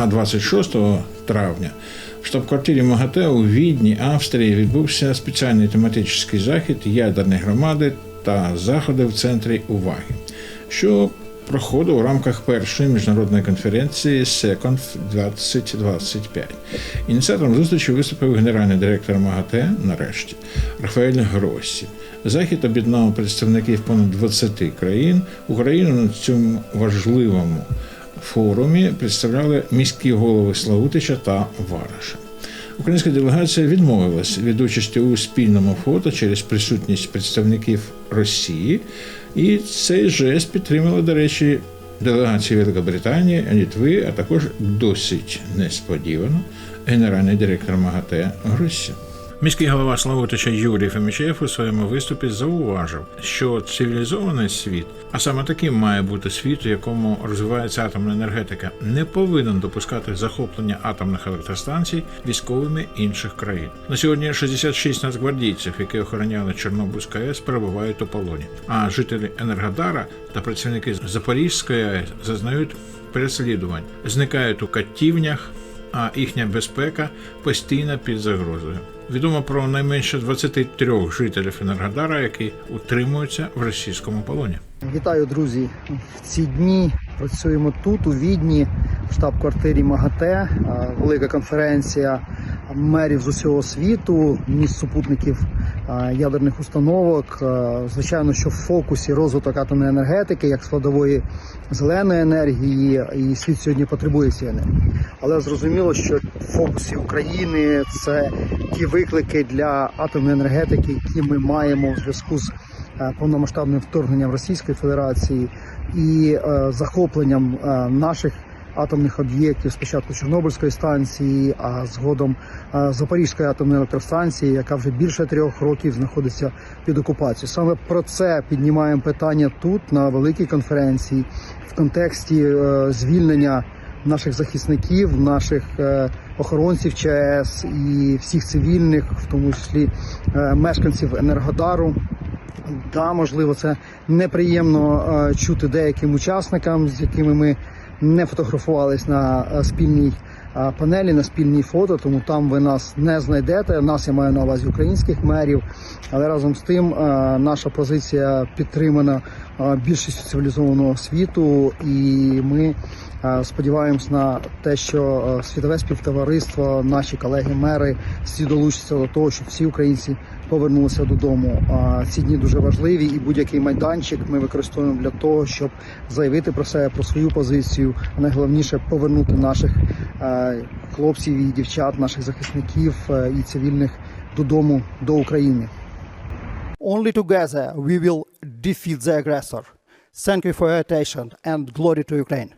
А 26 травня в штаб-квартирі МАГАТЕ у Відні, Австрії, відбувся спеціальний тематичний захід ядерної громади та заходи в центрі уваги, що проходив у рамках першої міжнародної конференції Секонф 2025. Ініціатором зустрічі виступив генеральний директор МАГАТЕ, нарешті, Рафаель Гросі. Захід об'єднав представників понад 20 країн. Україну на цьому важливому форумі представляли міські голови Славутича та Вараша. Українська делегація відмовилась від участі у спільному фото через присутність представників Росії, і цей жест підтримали, до речі, делегації Великобританії, Літви, а також досить несподівано генеральний директор МАГАТЕ Гросі. Міський голова Славутича Юрій Фемічев у своєму виступі зауважив, що цивілізований світ, а саме таким має бути світ, у якому розвивається атомна енергетика, не повинен допускати захоплення атомних електростанцій військовими інших країн. На сьогодні 66 нацгвардійців, які охороняли Чорнобильську АЕС, перебувають у полоні. А жителі Енергодара та працівники Запорізької АЕС зазнають переслідувань, зникають у катівнях а їхня безпека постійно під загрозою. Відомо про найменше 23 жителів Енергодара, які утримуються в російському полоні. Вітаю, друзі! В ці дні працюємо тут, у Відні, в штаб-квартирі МАГАТЕ. Велика конференція мерів з усього світу, міст супутників ядерних установок. Звичайно, що в фокусі розвиток атомної енергетики як складової зеленої енергії, і світ сьогодні потребує цієї енергії. Але зрозуміло, що в фокусі України це ті виклики для атомної енергетики, які ми маємо в зв'язку з е, повномасштабним вторгненням Російської Федерації і е, захопленням е, наших атомних об'єктів спочатку Чорнобильської станції, а згодом е, Запорізької атомної електростанції, яка вже більше трьох років знаходиться під окупацією. Саме про це піднімаємо питання тут на великій конференції в контексті е, звільнення наших захисників, наших е, охоронців ЧАЕС і всіх цивільних, в тому числі мешканців Енергодару. Да, можливо, це неприємно чути деяким учасникам, з якими ми не фотографувались на е, спільній е, панелі, на спільній фото, тому там ви нас не знайдете. Нас я маю на увазі українських мерів, але разом з тим е, наша позиція підтримана більшістю цивілізованого світу, і ми сподіваємось на те, що світове співтовариство, наші колеги-мери всі долучаться до того, щоб всі українці повернулися додому. А ці дні дуже важливі, і будь-який майданчик ми використовуємо для того, щоб заявити про себе, про свою позицію. А найголовніше повернути наших е, хлопців і дівчат, наших захисників е, і цивільних додому до України. Only together we will defeat the aggressor. Thank you for your attention and glory to Ukraine.